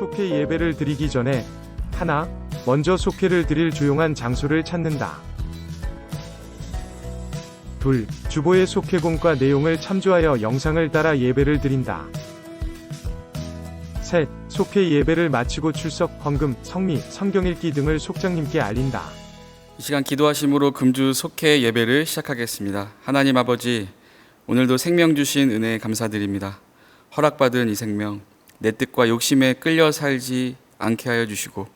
속회 예배를 드리기 전에 하나, 먼저 속회를 드릴 조용한 장소를 찾는다. 둘, 주보의 속회공과 내용을 참조하여 영상을 따라 예배를 드린다. 셋, 속회 예배를 마치고 출석, 헌금, 성미, 성경 읽기 등을 속장님께 알린다. 이 시간 기도하심으로 금주 속회 예배를 시작하겠습니다. 하나님 아버지, 오늘도 생명 주신 은혜에 감사드립니다. 허락받은 이 생명, 내 뜻과 욕심에 끌려 살지 않게 하여 주시고,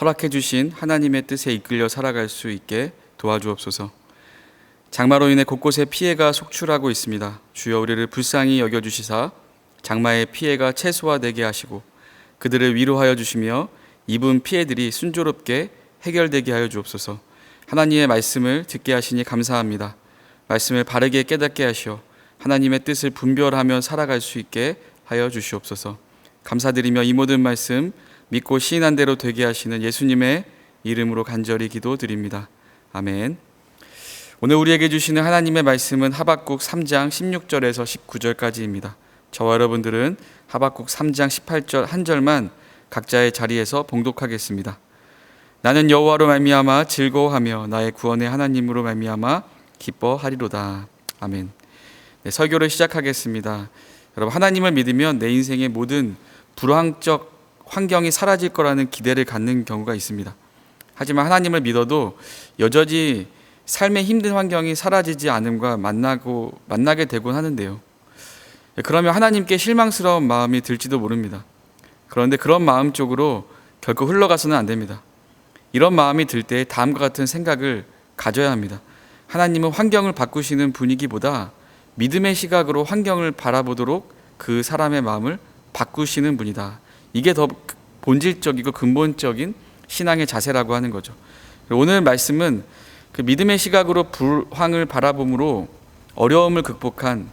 허락해 주신 하나님의 뜻에 이끌려 살아갈 수 있게 도와주옵소서. 장마로 인해 곳곳에 피해가 속출하고 있습니다. 주여 우리를 불쌍히 여겨 주시사 장마의 피해가 최소화되게 하시고 그들을 위로하여 주시며 입은 피해들이 순조롭게 해결되게 하여 주옵소서. 하나님의 말씀을 듣게 하시니 감사합니다. 말씀을 바르게 깨닫게 하시어 하나님의 뜻을 분별하며 살아갈 수 있게 하여 주시옵소서. 감사드리며 이 모든 말씀 믿고 시인한 대로 되게 하시는 예수님의 이름으로 간절히 기도드립니다. 아멘. 오늘 우리에게 주시는 하나님의 말씀은 하박국 3장 16절에서 19절까지입니다. 저와 여러분들은 하박국 3장 18절 한 절만 각자의 자리에서 봉독하겠습니다. 나는 여호와로 말미암아 즐거워하며 나의 구원의 하나님으로 말미암아 기뻐하리로다. 아멘. 네, 설교를 시작하겠습니다. 여러분 하나님을 믿으면 내 인생의 모든 불황적 환경이 사라질 거라는 기대를 갖는 경우가 있습니다. 하지만 하나님을 믿어도 여전히 삶의 힘든 환경이 사라지지 않음과 만나고 만나게 되곤 하는데요. 그러면 하나님께 실망스러운 마음이 들지도 모릅니다. 그런데 그런 마음 쪽으로 결코 흘러가서는 안 됩니다. 이런 마음이 들 때 다음과 같은 생각을 가져야 합니다. 하나님은 환경을 바꾸시는 분위기보다 믿음의 시각으로 환경을 바라보도록 그 사람의 마음을 바꾸시는 분이다. 이게 더 본질적이고 근본적인 신앙의 자세라고 하는 거죠. 오늘 말씀은 그 믿음의 시각으로 불황을 바라봄으로 어려움을 극복한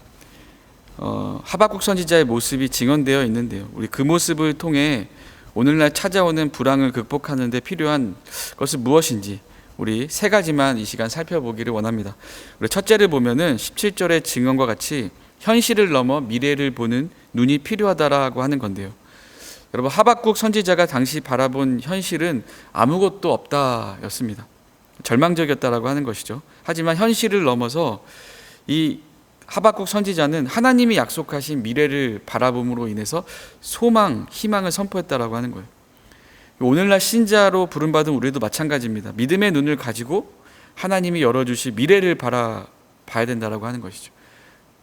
어, 하박국 선지자의 모습이 증언되어 있는데요. 우리 그 모습을 통해 오늘날 찾아오는 불황을 극복하는 데 필요한 것은 무엇인지 우리 세 가지만 이 시간 살펴보기를 원합니다. 우리 첫째를 보면은 17절의 증언과 같이 현실을 넘어 미래를 보는 눈이 필요하다라고 하는 건데요. 여러분 하박국 선지자가 당시 바라본 현실은 아무것도 없다였습니다. 절망적이었다라고 하는 것이죠. 하지만 현실을 넘어서 이 하박국 선지자는 하나님이 약속하신 미래를 바라봄으로 인해서 소망, 희망을 선포했다라고 하는 거예요. 오늘날 신자로 부름받은 우리도 마찬가지입니다. 믿음의 눈을 가지고 하나님이 열어주실 미래를 바라봐야 된다라고 하는 것이죠.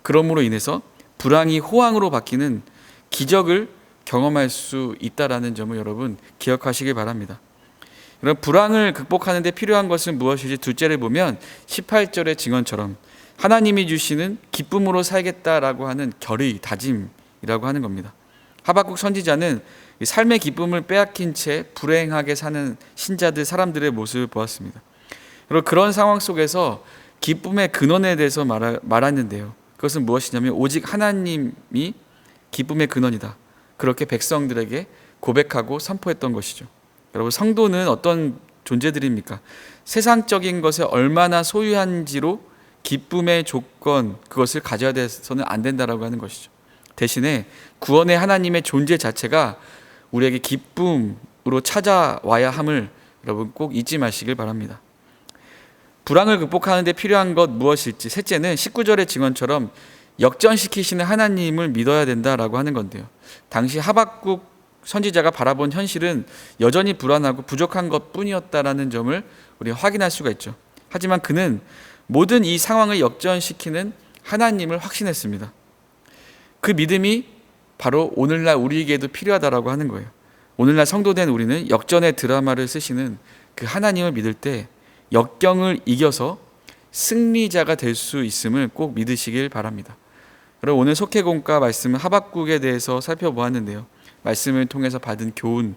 그러므로 인해서 불황이 호황으로 바뀌는 기적을 경험할 수 있다라는 점을 여러분 기억하시길 바랍니다. 그럼 불황을 극복하는 데 필요한 것은 무엇이지? 둘째를 보면 18절의 증언처럼 하나님이 주시는 기쁨으로 살겠다라고 하는 결의, 다짐이라고 하는 겁니다. 하박국 선지자는 삶의 기쁨을 빼앗긴 채 불행하게 사는 신자들 사람들의 모습을 보았습니다. 그리고 그런 상황 속에서 기쁨의 근원에 대해서 말하, 말하는데요. 그것은 무엇이냐면 오직 하나님이 기쁨의 근원이다. 그렇게 백성들에게 고백하고 선포했던 것이죠. 여러분 성도는 어떤 존재들입니까? 세상적인 것에 얼마나 소유한지로 기쁨의 조건 그것을 가져야 돼서는 안 된다라고 하는 것이죠. 대신에 구원의 하나님의 존재 자체가 우리에게 기쁨으로 찾아와야 함을 여러분 꼭 잊지 마시길 바랍니다. 불황을 극복하는 데 필요한 것 무엇일지 셋째는 19절의 증언처럼 역전시키시는 하나님을 믿어야 된다라고 하는 건데요. 당시 하박국 선지자가 바라본 현실은 여전히 불안하고 부족한 것 뿐이었다라는 점을 우리 확인할 수가 있죠. 하지만 그는 모든 이 상황을 역전시키는 하나님을 확신했습니다. 그 믿음이 바로 오늘날 우리에게도 필요하다라고 하는 거예요. 오늘날 성도된 우리는 역전의 드라마를 쓰시는 그 하나님을 믿을 때 역경을 이겨서 승리자가 될 수 있음을 꼭 믿으시길 바랍니다. 그럼 오늘 속회공과 말씀은 하박국에 대해서 살펴보았는데요. 말씀을 통해서 받은 교훈을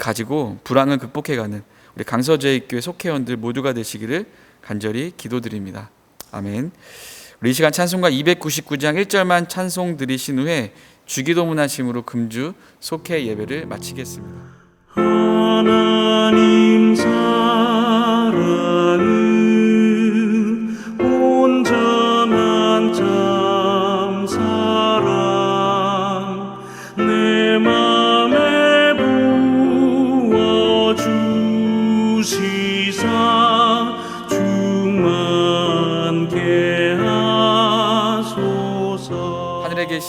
가지고 불황을 극복해가는 우리 강서제일교회 속회원들 모두가 되시기를 간절히 기도드립니다. 아멘. 우리 이 시간 찬송가 299장 1절만 찬송 드리신 후에 주기도문 하심으로 금주 속회 예배를 마치겠습니다. 하나님